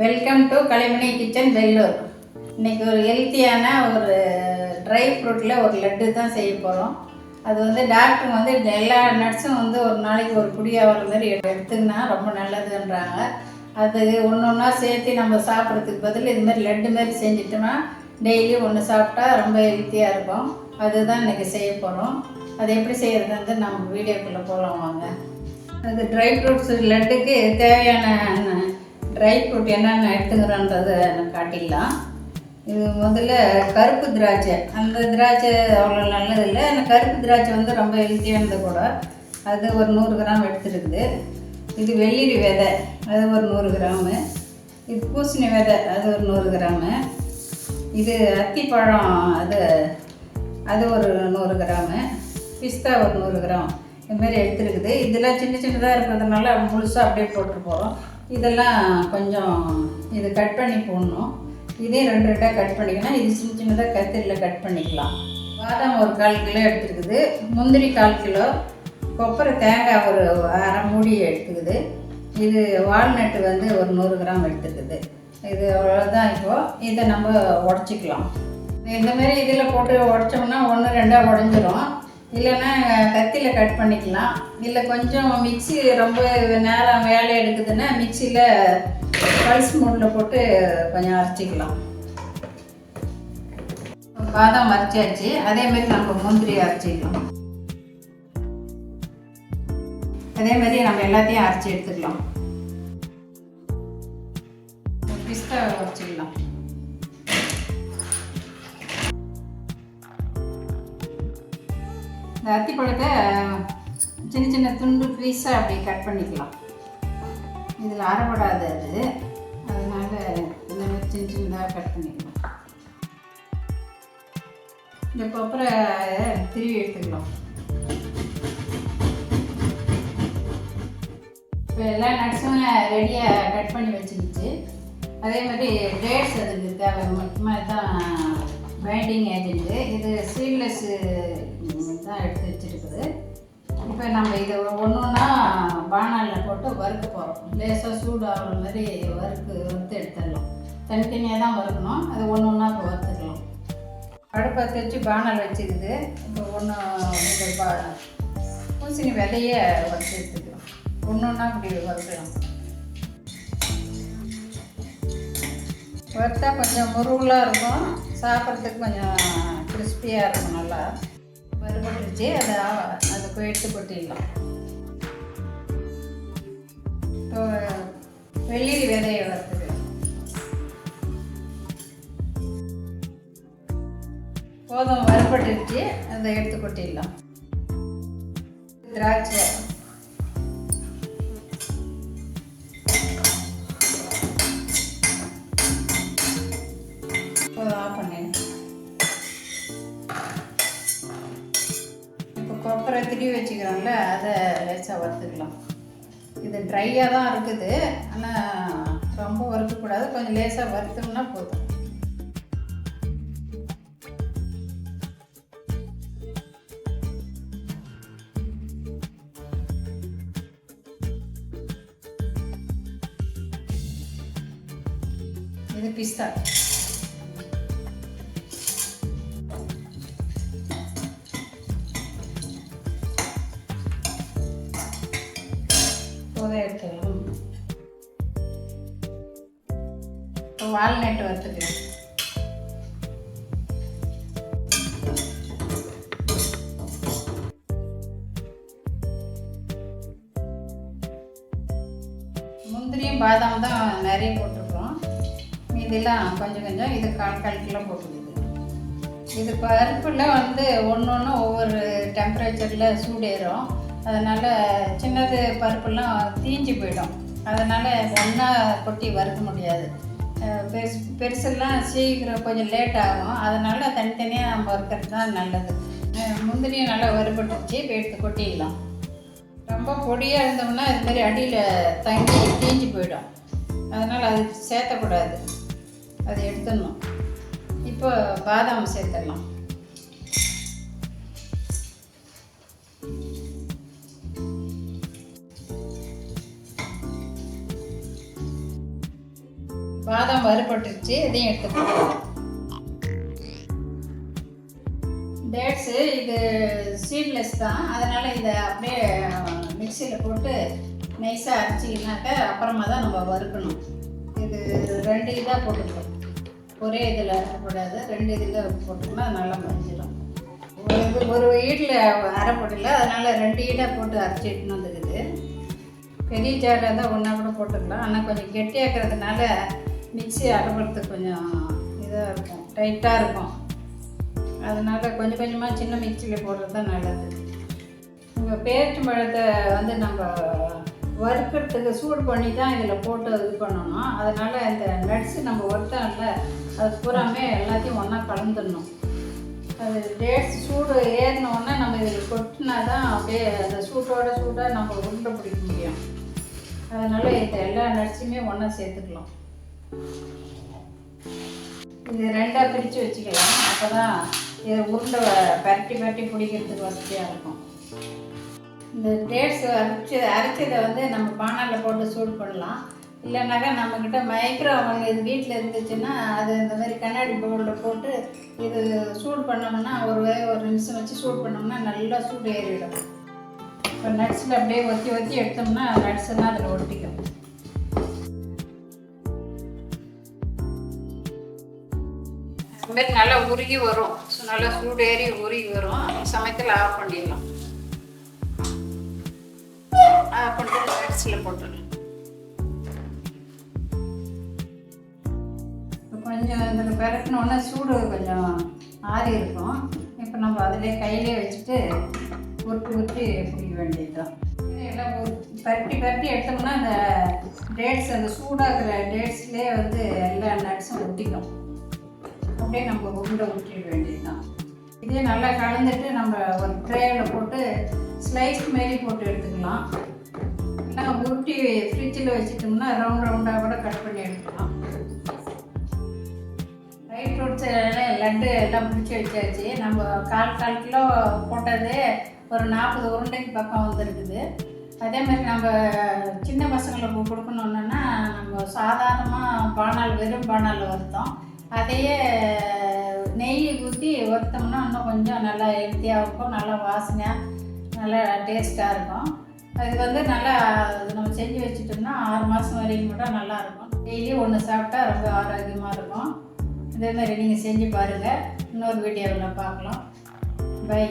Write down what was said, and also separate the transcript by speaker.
Speaker 1: Welcome to Kalaimani kitchen Vellur இன்றைக்கி ஒரு ஹெல்த்தியான ஒரு ட்ரை ஃப்ரூட்டில் ஒரு லட்டு தான் செய்ய போகிறோம் அது வந்து டாக்டர் வந்து எல்லா நட்ஸும் வந்து ஒரு நாளைக்கு ஒரு குடியாக வர மாதிரி எடுத்துக்கினா ரொம்ப நல்லதுன்றாங்க. அது ஒன்று ஒன்றா சேர்த்து நம்ம சாப்பிட்றதுக்கு பதில் இது மாதிரி லட்டு மாதிரி செஞ்சிட்டோம்னா டெய்லி ஒன்று சாப்பிட்டா ரொம்ப ஹெல்த்தியாக இருக்கும். அதுதான் இன்னைக்கு செய்ய போகிறோம் அது எப்படி செய்கிறது வந்து நம்ம வீடியோக்குள்ளே போகலாம் வாங்க. அது ட்ரை ஃப்ரூட்ஸ் லட்டுக்கு தேவையான ட்ரை ஃப்ரூட் என்னென்ன எடுத்துக்கிறோன்றதை எனக்கு காட்டிடலாம். இது முதல்ல கருப்பு திராட்சை. அந்த திராட்சை அவ்வளோ நல்லது இல்லை. அந்த கருப்பு திராட்சை வந்து ரொம்ப ஹெல்த்தியானது கூட. அது ஒரு நூறு கிராம் எடுத்துருக்குது. இது வெள்ளரி விதை. அது ஒரு நூறு கிராமு. இது பூசணி விதை. அது ஒரு நூறு கிராமு. இது அத்திப்பழம் அது அது ஒரு நூறு கிராமு. பிஸ்தா ஒரு நூறு கிராம். இது மாதிரி எடுத்துருக்குது. இதெல்லாம் சின்ன சின்னதாக இருக்கிறதுனால முழுசாக அப்படியே போட்டு போகிறோம் இதெல்லாம் கொஞ்சம் இது கட் பண்ணி போடணும். இதே ரெண்டு ரெண்டாக கட் பண்ணிக்கலாம் இது சின்ன சின்னதாக கத்திரியில் கட் பண்ணிக்கலாம். பாதாம் ஒரு கால் கிலோ எடுத்துருக்குது. முந்திரி கால் கிலோ. கொப்பரை தேங்காய் ஒரு அரை மூடி எடுத்துக்குது. இது வால்நட்டு வந்து ஒரு நூறு கிராம் எடுத்துக்குது இது அவ்வளோதான் இப்போது இதை நம்ம உடச்சிக்கலாம். இந்த மாதிரி இதில் போட்டு உடச்சோம்னா ஒன்று ரெண்டாக உடஞ்சிரும். இல்லைன்னா கத்தியில் கட் பண்ணிக்கலாம். இல்லை கொஞ்சம் மிக்ஸி ரொம்ப நேரம் வேலை எடுக்குதுன்னா மிக்சியில் பல்ஸ் மூடில் போட்டு கொஞ்சம் அரைச்சிக்கலாம். பாதாம் அரைச்சாச்சு. அதே மாதிரி நம்ம முந்திரி அரைச்சிக்கலாம். அதே மாதிரி நம்ம எல்லாத்தையும் அரைச்சி எடுத்துக்கலாம். பிஸ்தா வச்சுக்கலாம். இந்த அத்திப்பழத்தை சின்ன சின்ன துண்டு பீஸாக அப்படி கட் பண்ணிக்கலாம். இதில் அரைப்படாது அது. அதனால் இந்த மாதிரி சின்ன சின்னதாக கட் பண்ணிக்கலாம். இந்த கொப்பரை திருவி எடுத்துக்கலாம். இப்போ எல்லா நட்ஸும் ரெடியாக கட் பண்ணி வச்சிருந்துச்சு அதே மாதிரி டேட்ஸ் அதுக்கு தேவை. முக்கியமாக தான் பைண்டிங் ஏஜென்ட்டு இது சீட்லெஸ்ஸு தான் எடுத்து வச்சுருக்குது. இப்போ நம்ம இதை ஒன்று ஒன்றா பானாலில் போட்டு வறுக்க போகிறோம் லேசாக சூடு ஆகிற மாதிரி வறுக்கு வறுத்து எடுத்துடலாம். தனித்தனியாக தான் வறுக்கணும். அது ஒன்று ஒன்றா இப்போ வறுத்துக்கலாம். அடுப்பை வச்சு பானல் வச்சுக்குது. இப்போ ஒன்று பூசணி விதைய வறுத்து எடுத்துக்கலாம். ஒன்று ஒன்றா இப்படி வறுக்கலாம். வறுத்தா கொஞ்சம் முருகலாக இருக்கும். சாப்பிட்றதுக்கு கொஞ்சம் கிறிஸ்பியாக இருக்கும் நல்லா. வறுபட்டுருச்சு அதை அதை எடுத்து கொட்டிடலாம். இப்போ வெள்ளரி விதையை வறுத்துக்கலாம் போதும் வறுபட்டுருச்சு. அதை எடுத்து கொட்டிடலாம். திராட்சை. லேசாக வறுத்துக்கலாம். இது ட்ரையாக தான் இருக்குது. ஆனால் ரொம்ப வறுக்கக்கூடாது. கொஞ்சம் லேசாக வறுத்தோம்னா போதும். இது பிஸ்தா போதே எடுத்துக்கலாம் இப்போ வால்நட் வறுத்துக்கலாம் முந்திரியும் பாதாம் தான் நிறைய போட்டிருக்கோம் மீதிலாம் கொஞ்சம் கொஞ்சம் இது கால் கால் கிலோ போட்டுக்குது. இது பருப்பில் வந்து ஒன்று ஒன்று ஒவ்வொரு டெம்பரேச்சரில் சூடேறும். அதனால் சின்னது பருப்புலாம் தீஞ்சு போயிடும். அதனால் ஒன்றா கொட்டி வறுக்க முடியாது. பெருசு பெருசெல்லாம் சீக்கிரம் கொஞ்சம் லேட் ஆகும். அதனால் தனித்தனியாக நம்ம வறுக்கிறது தான் நல்லது. அஹ் முந்திரியும் நல்லா வறுபட்டுச்சு இப்போ எடுத்து கொட்டிடலாம். ரொம்ப பொடியாக இருந்தோம்னா இது மாதிரி அடியில் தங்கி தீஞ்சு போயிடும். அதனால் அது சேர்த்தக்கூடாது. அது எடுத்துடணும். இப்போ பாதாம் சேர்த்துடலாம். பாதாம் வறுபட்டுருச்சு இதையும் எடுத்துக்கலாம் டேட்ஸு இது சீட்லெஸ் தான். அதனால் இதை அப்படியே மிக்சியில் போட்டு நைஸாக அரைச்சிக்கினாக்க அப்புறமா தான் நம்ம வறுக்கணும். இது ரெண்டு இதாக போட்டுக்கணும் ஒரே இதில் அரைப்படாது ரெண்டு இதில் போட்டோம்னா நல்லா மறைஞ்சிடும் ஒரு இது ஒரு ஈட்டில் அரைப்படல அதனால் ரெண்டு ஈடாக போட்டு அரைச்சி வந்துருக்குது. பெரிய ஜாடாக இருந்தால் ஒன்றா கூட போட்டுக்கலாம். ஆனால் கொஞ்சம் கெட்டியாக்கிறதுனால மிக்ஸி அரைப்படுறதுக்கு கொஞ்சம் இதாக இருக்கும் டைட்டாக இருக்கும். அதனால் கொஞ்சம் கொஞ்சமாக சின்ன மிக்சியில் போடுறது தான் நல்லது. இந்த பேரிச்சம்பழத்தை வந்து நம்ம வறுக்கிறதுக்கு சூடு பண்ணி தான் இதில் போட்டு இது பண்ணணும். அதனால் இந்த நட்ஸு நம்ம வறுத்தோம்ல அது பூராமே எல்லாத்தையும் ஒன்றா கலந்துடணும். அது டேட்ஸ் சூடு ஏறினோடனே நம்ம இதில் கொட்டினா தான் அப்படியே அந்த சூட்டோட சூடாக நம்ம உருண்டை பிடிக்க முடியும். அதனால் இந்த எல்லா நட்ஸுமே ஒன்றா சேர்த்துக்கலாம். இது ரெண்டாக பிரித்து வச்சுக்கலாம். அப்போ தான் இதை உருண்டை பரட்டி பரட்டி பிடிக்கிறதுக்கு வசதியாக இருக்கும். இந்த டேட்ஸ் அரைச்சி அரைச்சதை வந்து நம்ம பானையில் போட்டு சூடு பண்ணலாம். இல்லைனாக்கா நம்மக்கிட்ட மைக்ரோ அவன் இது வீட்டில் இருந்துச்சுன்னா அது இந்த மாதிரி கண்ணாடி பவுலில் போட்டு இது சூடு பண்ணோம்னா ஒரு ஒரு நிமிஷம் வச்சு சூடு பண்ணோம்னா நல்லா சூடு ஏறிடும் இப்போ நட்ஸில் அப்படியே ஒத்தி ஒத்தி எடுத்தோம்னா நட்ஸ் அதில் ஒட்டிக்கும். மாதிரி நல்லா உருகி வரும். ஸோ நல்லா சூடு ஏறி உருகி வரும். சமயத்தில் ஆஃப் பண்ணிடலாம். ஆஃப் பண்ணிட்டு நட்ஸில் போட்டுடலாம். இப்போ கொஞ்சம் இதில் பிறக்கணுன்னா சூடு கொஞ்சம் ஆறி இருக்கும். இப்போ நம்ம அதிலே கையிலே வச்சுட்டு உருட்டி உருட்டி பிடிக்க வேண்டியதுதான். எல்லாம் பரட்டி பரட்டி எடுத்தோம்னா அந்த டேட்ஸ் அந்த சூடாகிற டேட்ஸ்லேயே வந்து எல்லா நட்ஸும் ஒட்டிக்கும். அப்படியே நம்ம உருண்டை ஊற்றிட வேண்டியதுதான். இதே நல்லா கலந்துட்டு நம்ம ஒரு ட்ரேயில் போட்டு ஸ்லைஸ் மாரி போட்டு எடுத்துக்கலாம். இல்லைன்னா உருட்டி ஃப்ரிட்ஜில் வச்சுட்டோம்னா ரவுண்ட் ரவுண்டாக கூட கட் பண்ணி எடுத்துக்கலாம். ட்ரை ஃப்ரூட்ஸ் லட்டு எல்லாம் பிடிச்சி வச்சாச்சு. நம்ம கால் கால் கிலோ போட்டது ஒரு நாற்பது உருண்டைக்கு பக்கம் வந்துருக்குது. அதே மாதிரி நம்ம சின்ன பசங்களுக்கு கொடுக்கணுன்னா நம்ம சாதாரணமாக பானால் வெறும் பானால் வருத்தோம் அதையே நெய் ஊற்றி ஒருத்தோம்னா இன்னும் கொஞ்சம் நல்லா ஹெல்த்தியாக இருக்கும். நல்லா வாசனையாக நல்லா டேஸ்ட்டாக இருக்கும். அது வந்து நல்லா நம்ம செஞ்சு வச்சுட்டோம்னா ஆறு மாதம் வரைக்கும் கூட நல்லா இருக்கும். டெய்லி ஒன்று சாப்பிட்டா ரொம்ப ஆரோக்கியமாக இருக்கும். இதே மாதிரி நீங்கள் செஞ்சு பாருங்கள் இன்னொரு வீடியோவில் பார்க்கலாம். பை